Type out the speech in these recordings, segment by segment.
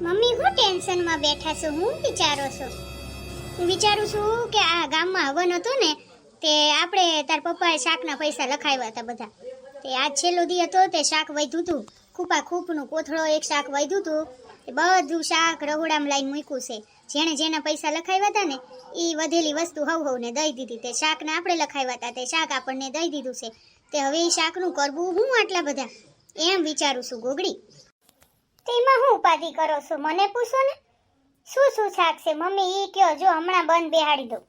Mummy, હું ટેન્શનમાં બેઠા છું, હું વિચારો છું. હું વિચારું છું કે આ ગામમાં હવન હતો ને, તે આપણે તાર પપ્પાએ શાકના પૈસા લખાવ્યા હતા બધા. તે આજ છેલ્લો દી હતો, તે શાક વધ્યું હતું. ખૂપા ખૂપનું કોથળો એક શાક વધ્યું હતું. એ બધું શાક રહોડામાં લાઈન મૂક્યું છે. જેણે જેના પૈસા લખાવ્યા હતા ને એ વધેલી વસ્તુ હવ હવને દઈ દીધી. તે શાકને આપણે લખાવ્યા હતા, તે શાક આપણને દઈ દીધું છે. તે હવે એ શાકનું કરવું હું આટલા બધા? એમ વિચારું છું ગોગડી. તેમાં હું ઉપાધિ કરો છો? મને પૂછો ને. શું શું શાક છે? મમ્મી એ કયો. જો, હમણાં બંધ બેહાડી દઉં.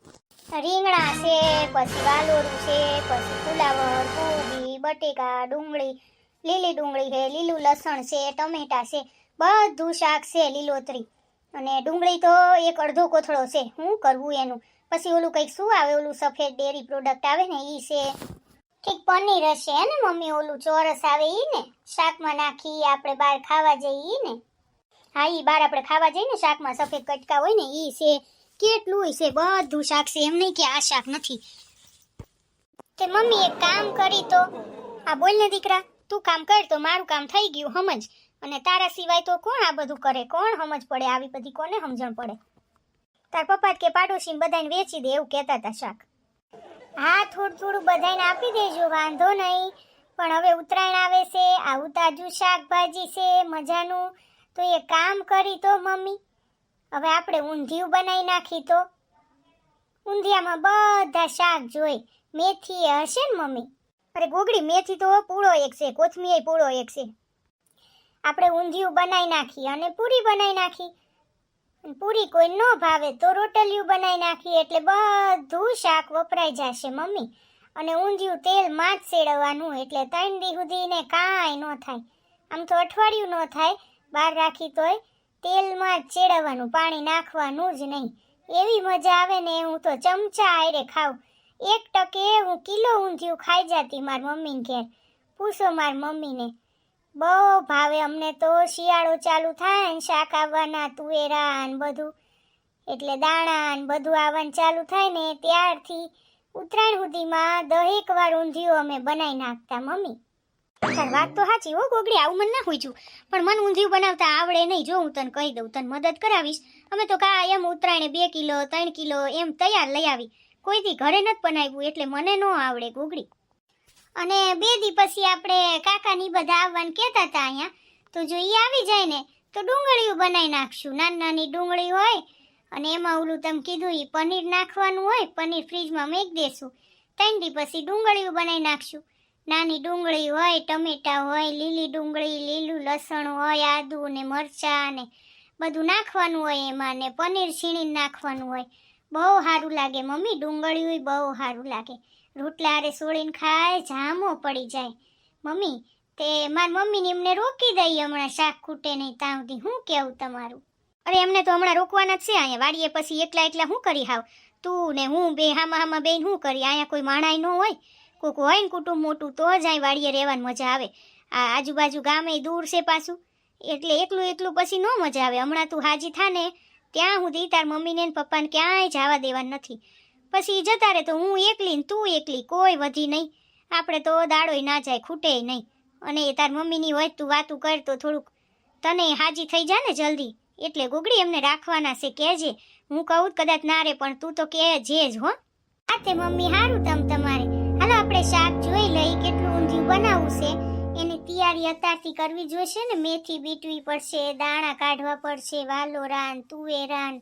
રીંગણા છે, પછી વાલોરું છે, પછી ફુલાવર, કોબી, બટેકા, ડુંગળી, લીલી ડુંગળી છે, લીલું લસણ છે, ટમેટા છે, બધું શાક છે લીલોતરી. અને ડુંગળી તો એક અડધો કોથળો છે. હું કરવું એનું? પછી ઓલું કંઈક શું આવે? ઓલું સફેદ ડેરી પ્રોડક્ટ આવે ને એ છે. ઠીક પનીર હશે હે ને મમ્મી? ઓલું ચોરસ આવે ઈ ને, શાકમાં નાખી આપણે બહાર ખાવા જઈએ ઈ ને. હા, ઈ બહાર આપણે ખાવા જઈએ ને, શાકમાં સફેદ કટકા હોય ને, ઈ છે. કેટલું છે, બધું શાક છે. એમ નહીં કે આ શાક નથી. તે મમ્મી, એક કામ કરી તો. આ બોલ ને દીકરા, તું કામ કર તો મારું કામ થઈ ગયું, સમજ. અને તારા સિવાય તો કોણ આ બધું કરે? કોણ સમજ પડે? આવી બધી કોને સમજણ પડે? તાર પપ્પા કે પાડોશી બધાને વેચી દે, એવું કહેતા હતા શાક. હા, થોડું થોડું બધાને આપી દેજો, વાંધો નહીં. પણ હવે ઉત્તરાયણ આવે છે, આવું તાજું શાકભાજી છે, મજાનું. તો એ કામ કરી તો મમ્મી. હવે આપણે ઊંધિયું બનાવી નાખી તો. ઊંધિયામાં બધા શાક જોઈ. મેથી એ હશે ને મમ્મી? અરે ગોગડી, મેથી તો પૂળો એક છે, કોથમીર પૂળો એક છે. આપણે ઊંધિયું બનાવી નાખી અને પૂરી બનાવી નાખી. પૂરી કોઈ ન ભાવે તો રોટલિયું બનાવી નાખીએ એટલે બધું શાક વપરાઈ જશે, મમ્મી. અને ઊંધિયું તેલમાં જ સેડવાનું એટલે ત્રણ દી સુધી ને કાંઈ ન થાય. આમ તો અઠવાડિયું ન થાય, બહાર રાખી તોય તેલમાં જ ચેડવવાનું પાણી નાખવાનું જ નહીં. એવી મજા આવે ને હું તો ચમચા આયરે ખાઉં. એક ટકે હું કિલો ઊંધિયું ખાઈ જતી મારી મમ્મીને ઘેર. પૂછો મારી મમ્મીને બહુ ભાવે. અમને તો શિયાળો ચાલુ થાય ને શાક આવવાના, તુવેરા ને બધું. એટલે દાણા ને બધું આવવાનું ચાલુ થાય ને ત્યારથી ઉત્તરાયણ સુધીમાં દહેક વાર ઊંધિયું અમે બનાવી નાખતા, મમ્મી. તાર વાત તો સાચી હો ગોગડી, આવું મને ના હોઈજું પણ મને ઊંધિયું બનાવતા આવડે નહીં. જો હું તને કહી દઉં, તને મદદ કરાવીશ. અમે તો કા એમ ઉત્તરાયણે બે કિલો, ત્રણ કિલો એમ તૈયાર લઈ આવી. કોઈથી ઘરે નથી બનાવ્યું, એટલે મને ન આવડે ગોગડી. અને બે દી પછી આપણે કાકાની બધા આવવાનું કહેતા હતા અહીંયા. તો જો એ આવી જાય ને, તો ડુંગળીયું બનાવી નાખશું. નાની નાની ડુંગળી હોય, અને એમાં ઓલું તમે કીધું એ પનીર નાખવાનું હોય, પનીર ફ્રીજમાં મેક દેશું. ત્રણ દી પછી ડુંગળીઓ બનાવી નાખશું. નાની ડુંગળી હોય, ટમેટા હોય, લીલી ડુંગળી, લીલું લસણ હોય, આદુ ને મરચાં ને બધું નાખવાનું હોય એમાં, ને પનીર છીણીને નાખવાનું હોય. બહુ સારું લાગે મમ્મી ડુંગળીયું બહુ સારું લાગે. રોટલા હારે સોળીને ખાય, જામો પડી જાય. મમ્મી, તે મારી મમ્મીને એમને રોકી દઈએ હમણાં શાક ખૂટે નહીં ત્યાં સુધી. શું કેવું તમારું? અરે, એમને તો હમણાં રોકવાના જ છે. અહીંયા વાડીએ પછી એકલા એકલા શું કરી હાવ? તું ને હું બે હામાં હામાં બેન શું કરી અહીંયા કોઈ માણાય ન હોય? કોઈક હોય ને કુટુંબ મોટું, તો જ અહીં વાડીએ રહેવાની મજા આવે. આ આજુબાજુ ગામે દૂર છે પાછું. એટલે એકલું એકલું પછી ન મજા આવે. હમણાં તું હાજી થા ને ત્યાં સુધી તાર મમ્મીને પપ્પાને ક્યાંય જવા દેવાનું નથી. પછી જતા રહે તો હું એકલી ને તું એકલી, કોઈ વધી નહીં. આપણે તો દાડોય ના જાય, ખૂટે નહીં. અને તાર મમ્મીની હોય તું વાતું કર તો થોડુંક તને હાજી થઈ જા ને જલ્દી. એટલે ગોગડી એમને રાખવાના છે, કહેજે. હું કહું કદાચ ના રે, પણ તું તો કહેજે જ હો. આ તે મમ્મી સારું તમ તમારે. હાલો આપણે શાક જોઈ લઈ, કેટલું ઊંધિયું બનાવવું છે. એની તૈયારી અત્યારથી કરવી જોઈશે ને, મેથી બીટવી પડશે, દાણા કાઢવા પડશે, વાલોરાન, તુવેરાન,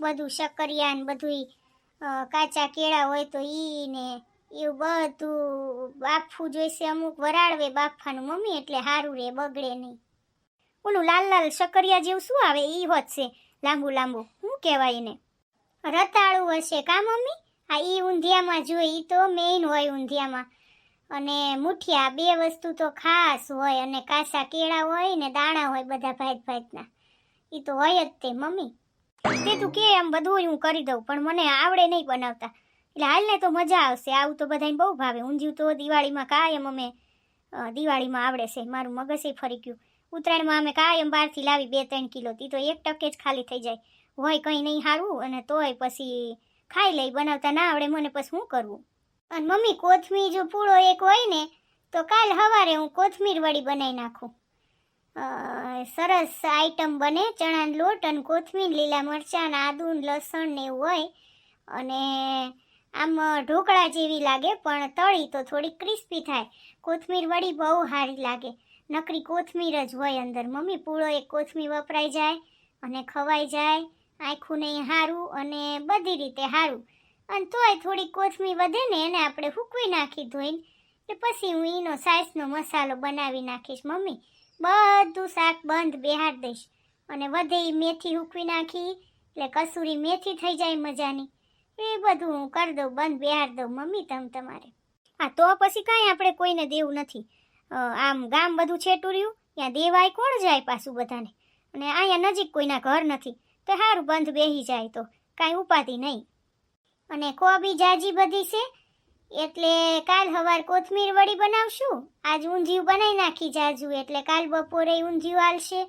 બધું શકરિયાન બધું કાચા કેળા હોય તો ઈ ને એવું બધું બાફવું જોઈશે. અમુક વરાળવે બાફવાનું મમ્મી, એટલે સારું રે, બગડે નહીં. ઓલું લાલ લાલ શકરિયા જેવું શું આવે? ઈ હોત છે, લાંબુ લાંબુ. શું કહેવાય એને? રતાળું હશે કા મમ્મી? આ ઈ ઊંધિયામાં જોઈ ઈ તો મેઇન હોય ઊંધિયામાં. અને મુઠિયા, બે વસ્તુ તો ખાસ હોય. અને કાચા કેળા હોય ને દાણા હોય, બધા ભાત ભાતના. એ તો હોય જ તે, મમ્મી. તે તું કે એમ બધું હું કરી દઉં, પણ મને આવડે નહીં બનાવતા. એટલે હાલને તો મજા આવશે, આવું તો બધાને બહુ ભાવે. ઊંધિયું તો દિવાળીમાં કાયમ અમે દિવાળીમાં આવડે છે. મારું મગજે ફરી ગયું. ઉત્તરાયણમાં અમે કાયમ બહારથી લાવી બે ત્રણ કિલો. તી તો એક ટકે જ ખાલી થઈ જાય. હોય કંઈ નહીં સારું અને તોય પછી ખાઈ લઈ. બનાવતા ના આવડે, મને પછી શું કરવું? અને મમ્મી, કોથમીર જો પૂળો એક હોય ને, તો કાલ સવારે હું કોથમીર વળી બનાવી નાખું. સરસ આઈટમ બને. ચણાનો લોટ અને કોથમીર, લીલા મરચાં આદું લસણ ને એવું હોય. અને આમ ઢોકળા જેવી લાગે, પણ તળી તો થોડી ક્રિસ્પી થાય. કોથમીર વળી બહુ સારી લાગે. નકરી કોથમીર જ હોય અંદર. મમ્મી, પૂળો એક કોથમીર વપરાઈ જાય અને ખવાઈ જાય. આખું નહીં સારું અને બધી રીતે સારું અને તોય થોડી કોથમીર વધે ને એને આપણે હૂકવી નાખી ધોઈને. એટલે પછી હું એનો સાઈઝનો મસાલો બનાવી નાખીશ, મમ્મી. બધું શાક બંધ બેહાર દઈશ. અને વધે મેથી ઉકવી નાખી, એટલે કસૂરી મેથી થઈ જાય મજાની. એ બધું હું કરી દઉં, બંધ બેહાર દઉં. મમ્મી, તમ તમારે. હા તો પછી કાંઈ આપણે કોઈને દેવું નથી. આમ ગામ બધું છેટું ત્યાં દેવાય કોણ જાય પાછું બધાને? અને અહીંયા નજીક કોઈના ઘર નથી, તો સારું બંધ બેહી જાય તો. કાંઈ ઉપાધિ નહીં. અને કોબી જાજી બધી છે એટલે કાલ હવાર કોથમીર વડી બનાવશું. આજ ઊંધિયું બનાવી નાખી જાજુ. એટલે કાલ બપોરે ઊંધિયું હાલશે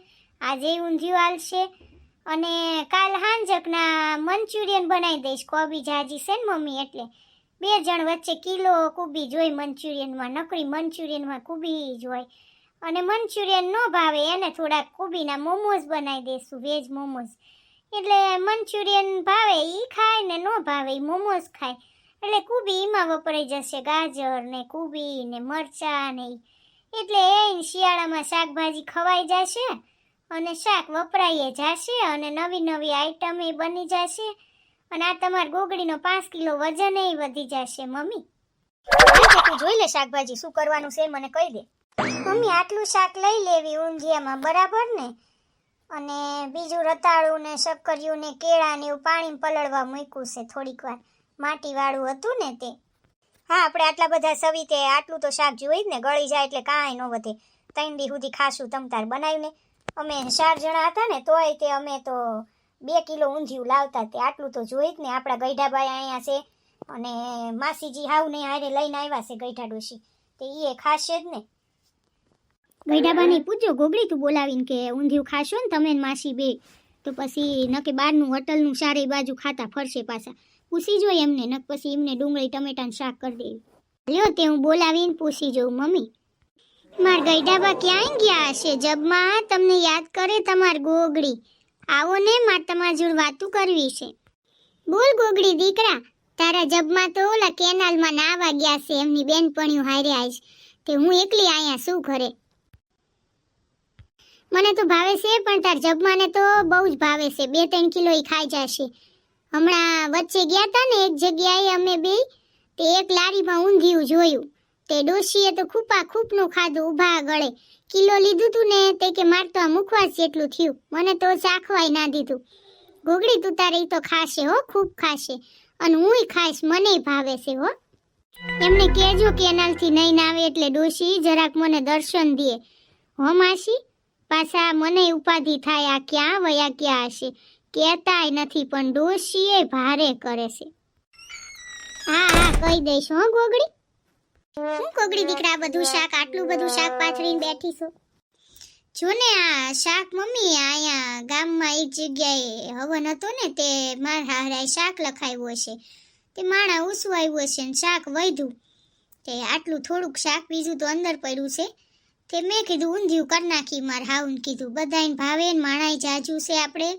આજે ઊંધિયું હાલશે અને કાલ હાંજકના મંચુરિયન બનાવી દઈશ. કોબી જાજી છે ને મમ્મી, એટલે બે જણ વચ્ચે કિલો કુબી જોઈ મંચુરિયનમાં, નકરી મંચુરિયનમાં કુબી જોઈ અને મંચુરિયન ન ભાવે, એને થોડાક કુબીના મોમોઝ બનાવી દઈશું, વેજ મોમોઝ. એટલે મંચુરિયન ભાવે એ ખાય ને ન ભાવે એ મોમોઝ ખાય. એટલે કુબી એમાં વપરાઈ જશે ગાજર ને કુબી ને મરચાં ને એટલે એ શિયાળામાં શાકભાજી ખવાઈ જશે અને શાક વપરાઈએ જશે અને નવી નવી આઈટમ એ બની જશે અને આ તમારા ગોગડીનો પાંચ કિલો વજન એ વધી જશે મમ્મી. તું જોઈ લે શાકભાજી શું કરવાનું છે મને કહી દે. મમ્મી આટલું શાક લઈ લેવી ઊંધિયામાં બરાબર ને? અને બીજું રતાળું ને શક્કરિયું ને કેળા ને એવું પાણી પલળવા મૂક્યું છે થોડીક વાર. માટી વાળું હતું ને તે. હા, આપણે આટલા બધા સવિતે આટલું તો શાક જોઈ જ ને, ગળી જાય એટલે કાંઈ ન વધે. ત્રણ દી સુધી ખાશું તમ તાર બનાવ્યું ને અમે ચાર જણા હતા ને, તોય તે અમે તો બે કિલો ઊંધિયું લાવતા તે, આટલું તો જોઈ જ ને, આપણા ગઈઢાભાઈ અહીંયા છે અને માસીજી હાવ ને હારે લઈને આવ્યા છે ગઈઢા ડોશી તે એ ખાશે જ ને. ગઈઢાબાને પૂછજો ગોગડી તું બોલાવીને કે ઊંધિયું ખાશો ને તમે માસી બે. તો પછી નકે બહારનું હોટલનું ચારેય બાજુ ખાતા ફરશે પાછા. પૂછી જોઈ એમને નક પછી એમને ડુંગળી ટમેટાનું શાક કરી દેવી. લ્યો તે હું બોલાવીને પૂછી જોઉં, મમ્મી. માર ગઈડાબા ક્યાંય ગયા હશે? જબમાં તમને યાદ કરે તમાર ગોગડી. આવો ને માર તમારા જોડે વાતું કરવી છે. બોલ ગોગડી દીકરા, તારા જબમાં તો ઓલા કેનાલમાં નાવા ગયા છે, એમની બેનપણીઓ હારે આવીશ તે હું એકલી અહીંયા શું ઘરે? મને તો ભાવે છે, પણ તાર જબમાને તો બહુ જ ભાવે છે. બે ત્રણ કિલો ખાઈ જશે. હમણાં વચ્ચે ગયા તા ને એક જગ્યાએ અમે બે, તે એક લારીમાં ઊંધિયું જોયું. તે ડોશીએ તો ખૂપા ખૂપનું ખાધું, ઊભા ગળે. કિલો લીધું તું ને તે કે માર તો આ મુખવાસ જેટલું થયું. મને તો ચાખવાય ના દીધું. ગોગડી તું તારે તો ખાશે હો, ખૂબ ખાશે. અને હુંય ખાઈશ, મને ભાવે છે હો. એમને કહેજો કેનાલથી નહીં ના આવે એટલે ડોશી જરાક મને દર્શન દે. હો માસી, પાછા મને ઉપાધિ થાય, આ ક્યાં વયા ક્યાં હશે? કહેતાય નથી, પણ ડોશીએ ભારે કરે છે. હા હા, કહી દઈશ હો ગોગડી શું ગોગડી દીકરા, બધું શાક, આટલું બધું શાક પાથરીને બેઠી છું? જો ને આ શાક મમ્મી અહીંયા ગામમાં એક જગ્યાએ હવન હતો ને, તે મારા હારાએ શાક લખાવ્યું હશે. તે માણા ઉસવાયું હશે ને શાક વધ્યું. તે આટલું થોડુંક શાક બીજું તો અંદર પડ્યું છે. તે મેં કીધું, ઊંધિયું કરી નાખી, માર હાઉન કીધું. બધાને ભાવે માણાય જાજુ છે આપણે.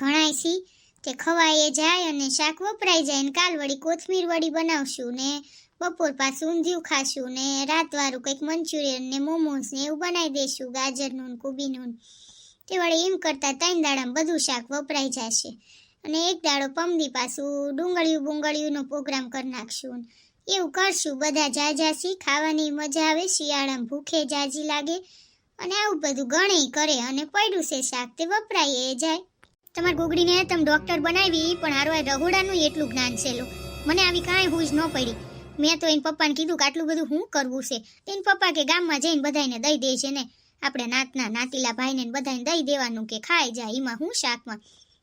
ઘણાય સી તે ખવાય જાય અને શાક વપરાઈ જાય ને કાલ વળી કોથમીર વડી બનાવશું ને બપોર પાછું ઊંધિયું ખાશું ને રાતવાળું કંઈક મંચુરિયન ને મોમોસ ને એવું બનાવી દઈશું ગાજરનું ને કોબીનું. તે વળી એમ કરતાં ત્રણ દાડામાં બધું શાક વપરાઈ જશે. અને એક દાડો પમદી પાછું ડુંગળીયું બુંગળીયુંનો પ્રોગ્રામ કરી નાખશું એવું કરશું, બધા જાજાસી ખાવાની મજા આવે, શિયાળામાં ભૂખે જાજી લાગે. અને આવું બધું ગણે કરે અને પડ્યું છે શાક, તે વપરાય જાય. તમારી ગોગડીને તમે ડોક્ટર બનાવી, પણ હારો રઘોડાનું એટલું જ્ઞાન છે મને આવી કાંઈ હુજ ન પડી. મેં તો એને પપ્પાને કીધું કે આટલું બધું શું કરવું છે? એને પપ્પા કે ગામમાં જઈને બધાને દઈ દે છે ને? આપણે નાતના નાતીલા ભાઈને બધાને દઈ દેવાનું કે ખાઈ જાય એમાં હું શાકમાં?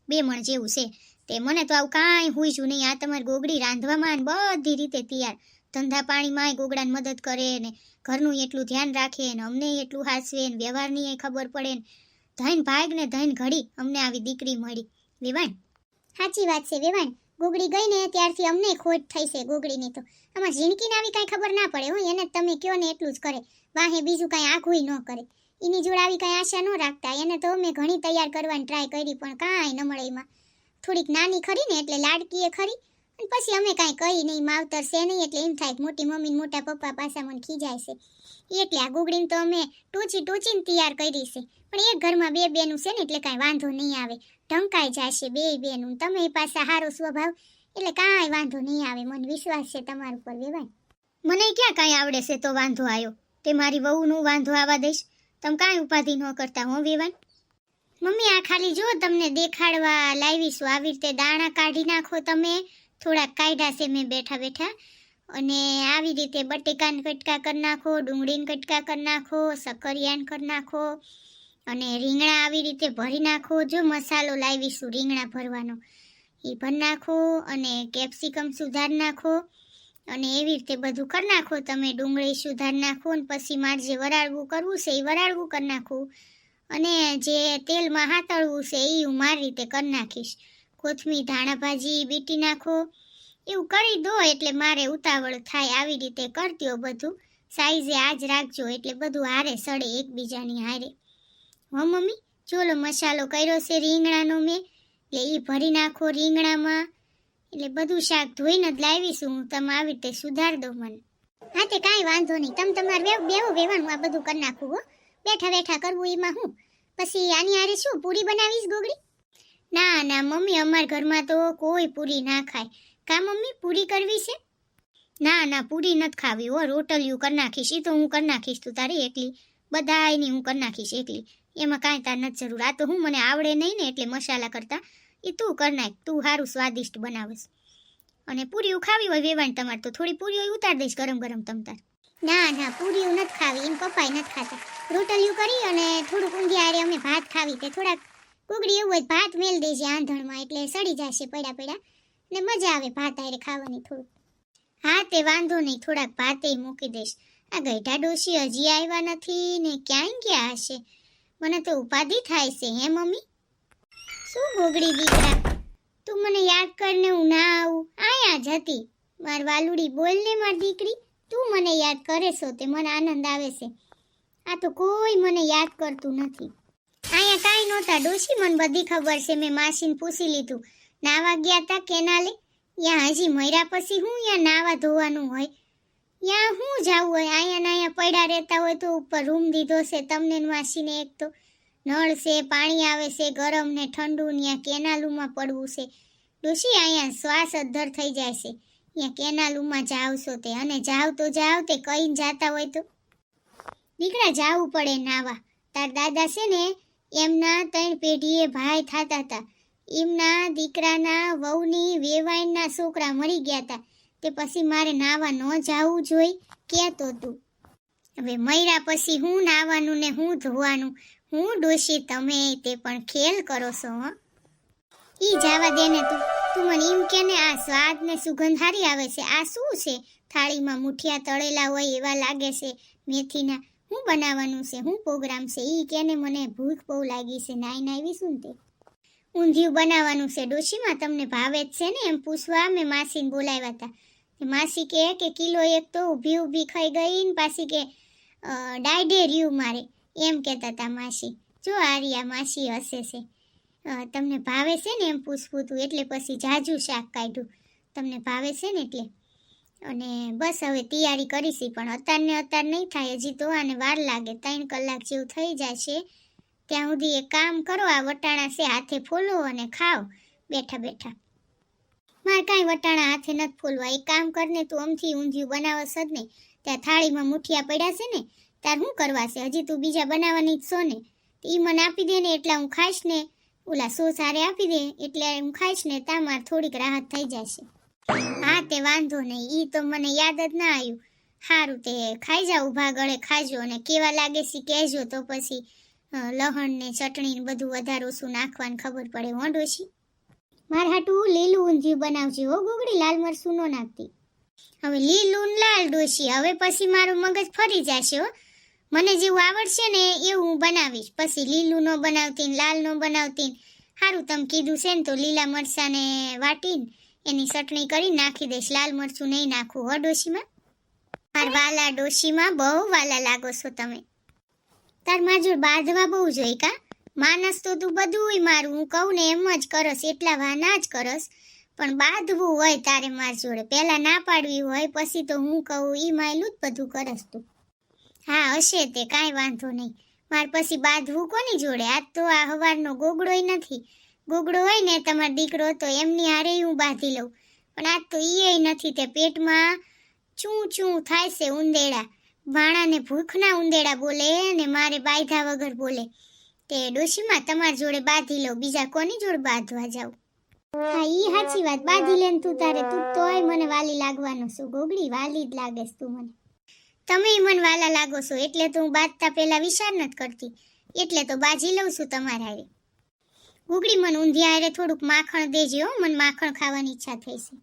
બે મણ જેવું છે. તે મને તો આવું કાંઈ હુઈશું નહીં. આ તમારી ગોગડી રાંધવામાં બધી રીતે તૈયાર. ધંધા પાણીમાંય ગોગડાને મદદ કરે ને, ઘરનું એટલું ધ્યાન રાખે ને, અમને એટલું હાસવે ને, વ્યવહારની ખબર પડે ને. ધન ભાગ ને ધન ઘડી અમને આવી દીકરી મળી. વેવાણ? સાચી વાત છે વેવાણ. ગોગડી ગઈ ને ત્યારથી અમને ખોટ થઈ છે ગોગડીની તો. આમાં જિંદગીને આવી કાંઈ ખબર ના પડે હું, એને તમે કયો ને એટલું જ કરે. વાહે બીજું કાંઈ આઘુંય ન કરે. એની જોડે આવી કાંઈ આશા ન રાખતા. એને તો મેં ઘણી તૈયાર કરવાની ટ્રાય કરી, પણ કાંઈ ન મળે એમાં. થોડીક નાની ખરી ને એટલે લાડકીએ ખરી. અને પછી અમે કાંઈ કહી નહીં, માવતર છે નહીં એટલે એમ થાય મોટી મમ્મી મોટા પપ્પા પાછા મને ખીજાય છે. એટલે આ ગુગળીને તો અમે ટોચી ટોચીને તૈયાર કરી છે. પણ એક ઘરમાં બે બેનું છે ને એટલે કાંઈ વાંધો નહીં આવે. ઢંકાઈ જશે બે બેનું. તમે પાછા સારો સ્વભાવ. એટલે કાંઈ વાંધો નહીં આવે. મને વિશ્વાસ છે તમારા ઉપર વેવાય. મને ક્યાં કાંઈ આવડે છે તો વાંધો આવ્યો. તે મારી વહુનું વાંધો આવવા દઈશ. તમે કાંઈ ઉપાધિ ન કરતા હો વેવાય. મમ્મી, આ ખાલી જો તમને દેખાડવા લાવીશું. આવી રીતે દાણા કાઢી નાખો તમે. થોડાક કાયદા છે મેં બેઠા બેઠા. અને આવી રીતે બટેકાને કટકા કરી નાખો, ડુંગળીને કટકા કરી નાખો, સકરિયાને કરી નાખો અને રીંગણા આવી રીતે ભરી નાખો. જો મસાલો લાવીશું રીંગણા ભરવાનો, એ ભરી નાખો અને કેપ્સિકમ સુધારી નાખો અને એવી રીતે બધું કરી નાખો. તમે ડુંગળી સુધારી નાખો અને પછી મારે જે વરાળવું કરવું છે એ વરાળવું કરી નાખું. અને જે તેલમાં હાથળવું છે એ હું મારી રીતે કરી નાખીશ. કોથમીર, ધાણા ભાજી બીટી નાખો એવું કરી દો એટલે મારે ઉતાવળ થાય આવી રીતે કરતીઓ બધું. સાઈઝે આજ રાખજો એટલે બધું હારે સડે એકબીજાની હારે. હો મમ્મી ચોલો મસાલો કર્યો છે રીંગણાનો મેં. એટલે એ ભરી નાખો રીંગણામાં. એટલે બધું શાક ધોઈને જ લાવીશું હું. તમે આવી રીતે સુધાર દો મને. હા, તે કાંઈ વાંધો નહીં. તમે તમારે બેવો બેવાનું આ બધું કરી નાખું હો. બેઠા બેઠા કરવું એમાં હું. પછી આની હારે શું, પૂરી બનાવીશ ગોગડી ના ના, મમ્મી, અમારા ઘરમાં તો કોઈ પૂરી ના ખાય. કા મમ્મી, પૂરી કરવી છે? ના ના, પૂરી નથી ખાવી. હો, રોટલિયું કરી નાખીશ. એ તો હું કરી નાખીશ તું તારી એકલી. બધાયની હું કરી નાખીશ એકલી. એમાં કાંઈ તાર નથી જરૂર. આ તો હું, મને આવડે નહીં ને એટલે મસાલા કરતા. એ તું કરી નાખ. તું સારું સ્વાદિષ્ટ બનાવીશ. અને પૂરીઓ ખાવી હોય વેવાણ તમારે તો થોડી પૂરીઓ ઉતાર દઈશ ગરમ ગરમ તમ તાર. ના ના, પૂરીઓ નથી ખાવી. એમ પપ્પાએ નથી ખાતા. રોટલિયું કરી અને થોડુંક ઊંઘી આરે અમે ભાત ખાવી. તે થોડાક કુગડી એવું હોય ભાત મેલ દેજે આંધણમાં એટલે સડી જશે પડ્યા પડ્યા ને મજા આવે ભાત આરે ખાવાની થોડું હા, તે વાંધો નહીં, થોડાક ભાતે મૂકી દઈશ. આ ગઈઢા ડોશી હજી આવ્યા નથી ને ક્યાંય ગયા હશે? મને તો ઉપાધિ થાય છે, હે મમ્મી? શું ગોગડી દીકરા? તું મને યાદ કરને હું ના આવું. આયા જ હતી. માર વાલુડી બોલ ને માર દીકરી. તું મને યાદ કરે છો, તે મને આનંદ આવે છે. આ તો કોઈ મને યાદ કરતું નથી. અહીંયા કાંઈ નહોતા. ડોશી મને બધી ખબર છે. મેં માસીને પૂછી લીધું. નાવા ગયા તા કેનાલે? યા હજી મર્યા પછી હું યા નાવા ધોવાનું હોય? યા હું જાવું હોય? અહીંયા ને અહીંયા પડ્યા રહેતા હોય તો ઉપર રૂમ દીધો છે, તમને વાસીને એક તો નળ છે, પાણી આવે છે, ગરમ ને ઠંડુ ને ત્યાં કેનાલુમાં પડવું છે. ડોશી અહીંયા શ્વાસ અદ્ધર થઈ જાય છે. યા કેનાલુમાં જાવશો તે? અને જાવ તો જાવ તે, કહીને જાતા હોય તો? દીકરા, જાવું પડે નાવા. તાર દાદા છે ને, એમના ત્રણ પેઢીએ ભાઈ થતા હતા. એમના દીકરાના વહુની વેવાઈના છોકરા મરી ગયા હતા તે પછી મારે નાવા ન જાવું જોઈ કહેતો તું હવે મૈરા પછી હું નાવાનું ને હું ધોવાનું? હું ડોશી તમે તે પણ ખેલ કરો છો, હં? ઈ જવા દે ને તું. તું મને એમ કે ને, આ સ્વાદ ને સુગંધ હારી આવે છે. આ શું છે? થાળીમાં મુઠિયા તળેલા હોય એવા લાગે છે મેથીના. હું બનાવવાનું છે? હું પ્રોગ્રામ છે? ઈ કે ને મને ભૂખ બહુ લાગી છે. નાઈ નાવી શું તે. ઊંધિયું બનાવવાનું છે. ડોશીમાં તમને ભાવે જ છે ને? એમ પૂછવા મેં માસીને બોલાવ્યા હતા. માસી કહે કે કિલો એક તો ઊભી ઊભી ખાઈ ગઈ ને પાછી કે ડાયડે રહ્યું મારે. એમ કહેતા હતા માસી. જો આર્યા, માસી હસે છે. તમને ભાવે છે ને એમ પૂછવું તું? એટલે પછી જાજુ શાક કાઢ્યું. તમને ભાવે છે ને એટલે? અને બસ હવે તૈયારી કરીશી, પણ અત્યારને અત્યાર નહીં થાય. હજી તો આને વાર લાગે. ત્રણ કલાક જેવું થઈ જશે. ત્યાં સુધી એક કામ કરો, આ વટાણા છે હાથે ફૂલો અને ખાઓ. બેઠા બેઠા. મારે કાંઈ વટાણા હાથે નથી ફૂલવા. એક કામ કરને તું અમથી ઊંધિયું બનાવસ જ ને ત્યાં થાળીમાં મુઠિયા પડ્યા છે ને, તાર શું કરવા છે હજી તું બીજા બનાવવાની જ ને. એ મને આપી દે ને, એટલે હું ખાઈશ ને. ઓલા સો સારે આપી દે, એટલે હું ખાઈશ ને, તા મારે થોડીક રાહત થઈ જશે. હા, તે વાંધો નહીં. ઈ તો મને યાદ જ ના આવ્યું. સારું તે ખાઈ જાવ ઊભા ગળે ખાજો અને કેવા લાગે છે કહેજો તો પછી. લહણ ને ચટણી ને બધું વધારે ઓછું નાખવાની ખબર પડે હો ડોશી માર હાટું લીલું ઊંધિયું બનાવજો હો ગોગડી લાલ મરચું નો નાખતી. હવે લીલું લાલ ડોશી, હવે પછી મારું મગજ ફરી જશે હો. મને જેવું આવડશે ને એવું હું બનાવીશ. પછી લીલું નો બનાવતી લાલ નો બનાવતી સારું તમે કીધું છે ને તો લીલા મરચાંને વાટીને એની ચટણી કરી નાખી દઈશ. લાલ મરચું નહીં નાખું હો ડોશીમાં. માર વાલા ડોશીમાં બહુ વાલા લાગો છો તમે. તાર માર જોડે બાંધવા બહુ જોઈ કા? માનસ તો તું બધુંય મારું, હું કહું ને એમ જ કરસ, એટલા વાના જ કરસ. પણ બાંધવું હોય તારે માર જોડે, પહેલા ના પાડવી હોય, પછી તો હું કહું એ માયલું જ બધું કરસ તું. હા, હશે તે, કાંઈ વાંધો નહીં. માર પછી બાંધવું કોની જોડે? આજ તો આ હવારનો ગોગડોય નથી. ગોગડો હોય ને તમારો દીકરો, તો એમની હારે હું બાંધી લઉં. પણ આજ તો એ નથી તે પેટમાં ચૂં ચૂં થાય છે ઉંદેડા. ભાણાને ભૂખના ઉંદેડા બોલે ને મારે બાયધા વગર બોલે. તે ડોશીમાં તમારી જોડે બાંધી લઉં, બીજા કોની જોડે બાંધવા જાઉં? હા, ઈ સાચી વાત, બાંધી લે તું તારે, તું તોય મને વાલી લાગવાનો છું, ગોગડી, વાલી જ લાગે તું મને. તમે મને વાલા લાગો છો, એટલે તો હું બાંધતા પહેલા વિચાર નથી કરતી, એટલે તો બાજી લઉં છું તમારા હારે. ગુગડી, મને ઊંધિયા હારે થોડુંક માખણ દેજે હો, મને માખણ ખાવાની ઈચ્છા થઈ છે.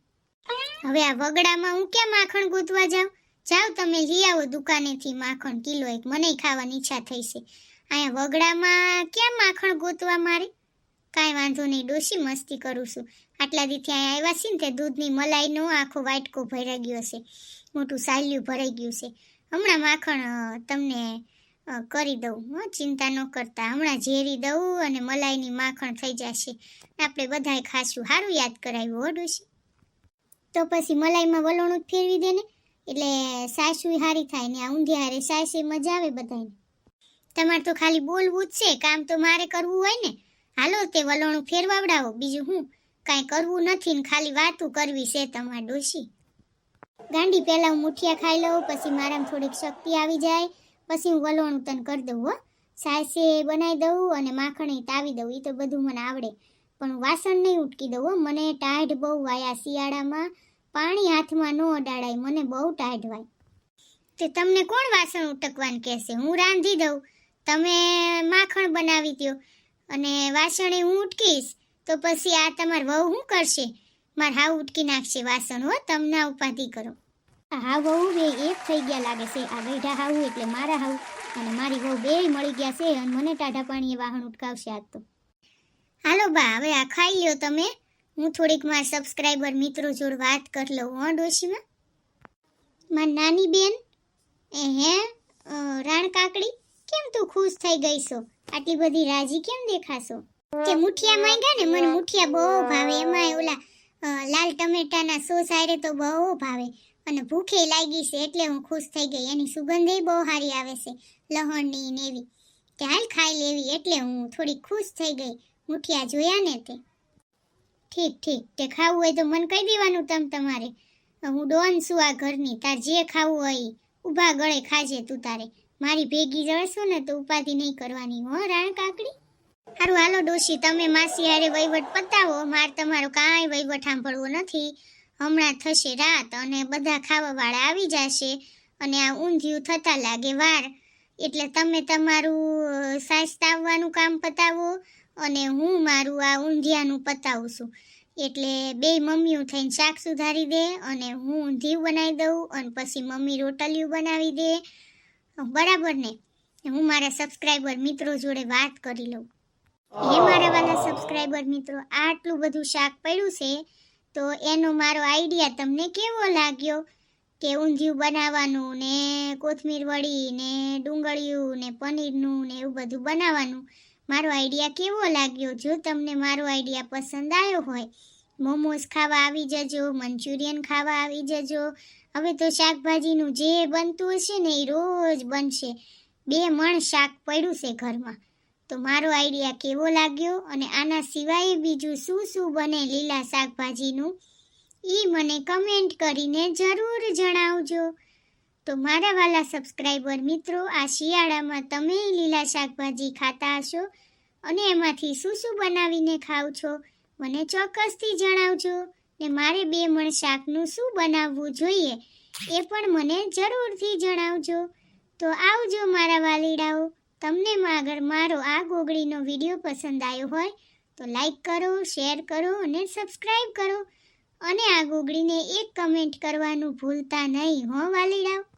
હવે આ વગડામાં હું ક્યાં માખણ ગોતવા જાઉં? જાઓ, તમે લઈ આવો દુકાનેથી માખણ કિલો એક. મને ખાવાની ઈચ્છા થઈ છે. અહીંયા વગડામાં ક્યાં માખણ ગોતવા મારે? કાંઈ વાંધો નહીં, ડોશી મસ્તી કરું છું. આટલા દીથી અહીંયા આવ્યા છે ને તે દૂધની મલાઈનો આખો વાટકો ભરાઈ ગયો છે. મોટું સાલ્યું ભરાઈ ગયું છે. હમણાં માખણ તમને કરી દઉં. હો, ચિંતા ન કરતા. હમણાં ઝેરી દઉં અને મલાઈની માખણ થઈ જશે. આપણે બધાય ખાશું. સારું યાદ કરાવ્યું હો ડોશી. તો પછી મલાઈમાં વલોણું ફેરવી દે ને? એટલે સાસુ હારી થાય ને આ ઊંધિયા હારે સાસે મજા આવે બધાને તમારે તો ખાલી બોલવું જ છે, કામ તો મારે કરવું હોય ને. હાલો તે વલોણું ફેરવાવડાવો બીજું હું કાંઈ કરવું નથી ને ખાલી વાતું કરવી છે તમારા ડોશી. ગાંડી પહેલાં હું મુઠિયા ખાઈ લઉં, પછી મારામાં થોડીક શક્તિ આવી જાય, પછી હું વલોણું તને કરી દઉં, હો. સાસે બનાવી દઉં અને માખણે તાવી દઉં એ તો બધું મને આવડે. પણ વાસણ નહીં ઉટકી દઉં મને ટાઢ બહુ વાયા શિયાળામાં પાણી હાથમાં ન અડાડાય, મને બહુ ટાઢ વાય. તે તમને કોણ વાસણ ઉટકવાનું કહેશે? હું રાંધી દઉં. તમે માખણ બનાવી દો અને વાસણે હું ઉટકીશ, તો પછી આ તમાર વહુ શું કરશે? મારે હાવ ઉટકી નાખશે વાસણ, હો, તમને આ ઉપાધિ કરો. આ હાવ વહુ બે એક થઈ ગયા લાગે છે. આ ગઈઢા હાવ એટલે મારા હાવ. અને મારી વહુ બે મળી ગયા છે અને મને ટાઢા પાણીએ વાહણ ઉટકાવશે આજ તો. હાલો બા, હવે આ ખાઈ લ્યો તમે. હું થોડીક મારા સબસ્ક્રાઈબર મિત્રો જોડે વાત કરી લઉં, હો, ડોશીમાં? મારી નાની બેન, એ હે રાણ કાકડી, કેમ તું ખુશ થઈ ગઈ છો? આટલી બધી રાજી કેમ દેખાશો? તે મુઠિયા માંગ્યા ને, મને મુઠિયા બહુ ભાવે. એમાં ઓલા લાલ ટમેટાના સોસ આરે તો બહુ ભાવે. અને ભૂખે લાગી છે એટલે હું ખુશ થઈ ગઈ. એની સુગંધે બહુ સારી આવે છે, લહણની ને એવી. કે હાલ ખાઈ લેવી એટલે હું થોડી ખુશ થઈ ગઈ. મુઠિયા જોયા ને તે? ઠીક ઠીક. તે ખાવું હોય તો મને કહી દેવાનું તમ તમારે. હું ડોન છું આ ઘરની. તાર જે ખાવું હોય. ઊભા ગળે ખાજે તું તારે. મારી ભેગી જળશો ને તો ઉપાધિ નહીં કરવાની, હો, રાણ કાકડી? હારું, હાલો, ડોશી, તમે માસી હારે વહીવટ પતાવો. મારે તમારો કાંઈ વહીવટ સાંભળવો નથી. હમણાં થશે રાત અને બધા ખાવાવાળા આવી જશે અને આ ઊંધિયું થતાં લાગે વાર. એટલે તમે તમારું સાસ્તા આવવાનું કામ પતાવો. અને હું મારું આ ઊંધિયાનું પતાવું છું. એટલે બે મમ્મીઓ થઈને શાક સુધારી દે અને હું ઊંધિયું બનાવી દઉં અને પછી મમ્મી રોટલિયું બનાવી દે. બરાબર ને? હું મારા સબસ્ક્રાઈબર મિત્રો જોડે વાત કરી લઉં. હે મારા વાલા સબસ્ક્રાઈબર મિત્રો, આટલું બધું શાક પડ્યું છે, તો એનો મારો આઈડિયા તમને કેવો લાગ્યો? કે ઊંધિયું બનાવવાનું ને કોથમીર વડી ને ડુંગળીયું ને પનીરનું ને એવું બધું બનાવવાનું. મારો આઈડિયા કેવો લાગ્યો? જો તમને મારો આઈડિયા પસંદ આવ્યો હોય મોમોસ ખાવા આવી જજો, મંચુરિયન ખાવા આવી જજો. હવે તો શાકભાજીનું જે બનતું હશે ને એ રોજ બનશે. બે મણ શાક પડ્યું છે ઘરમાં. તો મારો આઈડિયા કેવો લાગ્યો? અને આના સિવાય બીજું શું શું બને લીલા શાકભાજીનું? એ મને કમેન્ટ કરીને જરૂર જણાવજો. તો મારા વાલા સબસ્ક્રાઈબર મિત્રો, આ શિયાળામાં તમે લીલા શાકભાજી ખાતા હશો અને એમાંથી શું શું બનાવીને ખાવ છો મને ચોક્કસથી જણાવજો ને મારે બે મણ શાકનું શું બનાવવું જોઈએ એ પણ મને જરૂરથી જણાવજો. તો આવજો મારા વાલીડાઓ, તમને આગળ મારો આ ગોગળીનો વીડિયો પસંદ આવ્યો હોય તો લાઈક કરો શેર કરો અને સબસ્ક્રાઈબ કરો. અને આ ગોગળીને એક કમેન્ટ કરવાનું ભૂલતા નહીં, હો વાલીડાઓ?